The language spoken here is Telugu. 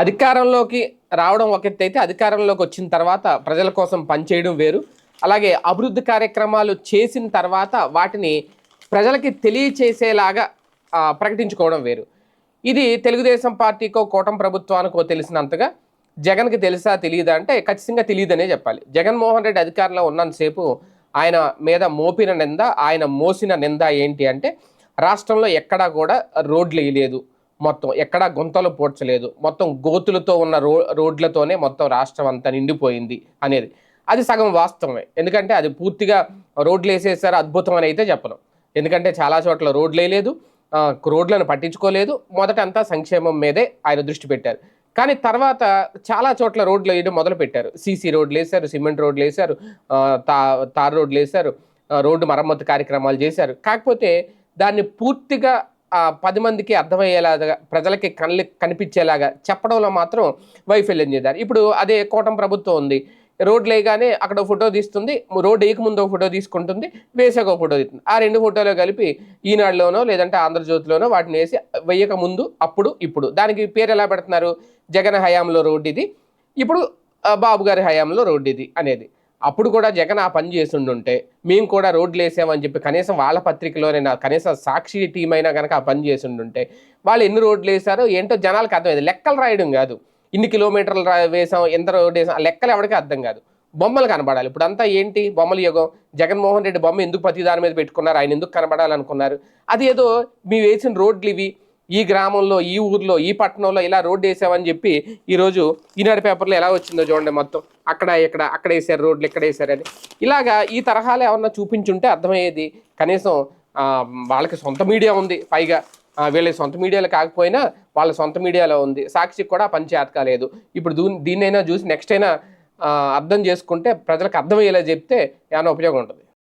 అధికారంలోకి రావడం ఒక ఎత్తు అయితే అధికారంలోకి వచ్చిన తర్వాత ప్రజల కోసం పనిచేయడం వేరు. అలాగే అభివృద్ధి కార్యక్రమాలు చేసిన తర్వాత వాటిని ప్రజలకి తెలియచేసేలాగా ప్రకటించుకోవడం వేరు. ఇది తెలుగుదేశం పార్టీకో కూటమి ప్రభుత్వానికో తెలిసినంతగా జగన్కి తెలుసా తెలియదా అంటే ఖచ్చితంగా తెలియదనే చెప్పాలి. జగన్మోహన్ రెడ్డి అధికారంలో ఉన్నంతసేపు ఆయన మీద మోపిన నింద ఆయన మోసిన నింద ఏంటి అంటే రాష్ట్రంలో ఎక్కడా కూడా రోడ్లు వేయలేదు. మొత్తం ఎక్కడా గుంతలు పోడ్చలేదు. మొత్తం గోతులతో ఉన్న రో రోడ్లతోనే మొత్తం రాష్ట్రం అంతా నిండిపోయింది అనేది. అది సగం వాస్తవమే. ఎందుకంటే అది పూర్తిగా రోడ్లు వేసేసారు అద్భుతం అని అయితే చెప్పను. ఎందుకంటే చాలా చోట్ల రోడ్లు వేయలేదు రోడ్లను పట్టించుకోలేదు. మొదట అంతా సంక్షేమం మీదే ఆయన దృష్టి పెట్టారు. కానీ తర్వాత చాలా చోట్ల రోడ్లు వేయడం మొదలు పెట్టారు సీసీ రోడ్లు వేశారు సిమెంట్ రోడ్లు వేశారు తా తార్ రోడ్లు వేశారు రోడ్డు మరమ్మతు కార్యక్రమాలు చేశారు. కాకపోతే దాన్ని పూర్తిగా పది మందికి అర్థమయ్యేలాగా ప్రజలకి కళ్ళు కనిపించేలాగా చెప్పడంలో మాత్రం వైఫల్యం చేశారు ఇప్పుడు అదే కోటం ప్రభుత్వం ఉంది. రోడ్లు వేయగానే అక్కడ ఫోటో తీస్తుంది. రోడ్ వేయకముందు ఒక ఫోటో తీసుకుంటుంది. వేసాక ఒక ఫోటో తీస్తుంది. ఆ రెండు ఫోటోలు కలిపి ఈనాడులోనో లేదంటే ఆంధ్రజ్యోతిలోనో వాటిని వేసి వేయక ముందు అప్పుడు ఇప్పుడు. దానికి పేరు ఎలా పెడుతున్నారు? జగన్ హయాంలో రోడ్ ఇది. ఇప్పుడు బాబు గారి హయాంలో రోడ్ ఇది అనేది. అప్పుడు కూడా జగన్ ఆ పని చేసిండుంటే మేము కూడా రోడ్లు వేసామని చెప్పి కనీసం వాళ్ళ పత్రికలోనైనా కనీసం సాక్షి టీం అయినా కనుక ఆ పని చేసిండుంటే వాళ్ళు ఎన్ని రోడ్లు వేశారో ఏంటో జనాలకు అర్థమైంది. లెక్కలు రాయడం కాదు. ఇన్ని కిలోమీటర్లు వేసాం ఎంత రోడ్ వేసాం లెక్కలు ఎవరికి అర్థం కాదు. బొమ్మలు కనబడాలి. ఇప్పుడు అంతా ఏంటి? బొమ్మల యుగం. జగన్మోహన్ రెడ్డి బొమ్మ ఎందుకు ప్రతి దాని మీద పెట్టుకున్నారు? ఆయన ఎందుకు కనబడాలనుకున్నారు? అది ఏదో మీ వేసిన రోడ్లు ఇవి. ఈ గ్రామంలో ఈ ఊర్లో ఈ పట్టణంలో ఇలా రోడ్డు వేసామని చెప్పి ఈరోజు ఈనాడు పేపర్లో ఎలా వచ్చిందో చూడండి మొత్తం. అక్కడ ఇక్కడ అక్కడ వేసారు రోడ్లు ఇక్కడ వేసారని ఇలాగా ఈ తరహాలు ఏమన్నా చూపించుంటే అర్థమయ్యేది. కనీసం వాళ్ళకి సొంత మీడియా ఉంది. పైగా వీళ్ళ సొంత మీడియాలో కాకపోయినా వాళ్ళ సొంత మీడియాలో ఉంది. సాక్షికి కూడా పని చేత ఇప్పుడు దూ దీన్నైనా చూసి నెక్స్ట్ అయినా అర్థం చేసుకుంటే ప్రజలకు అర్థమయ్యేలా చెప్తే ఏమైనా ఉపయోగం ఉంటుంది.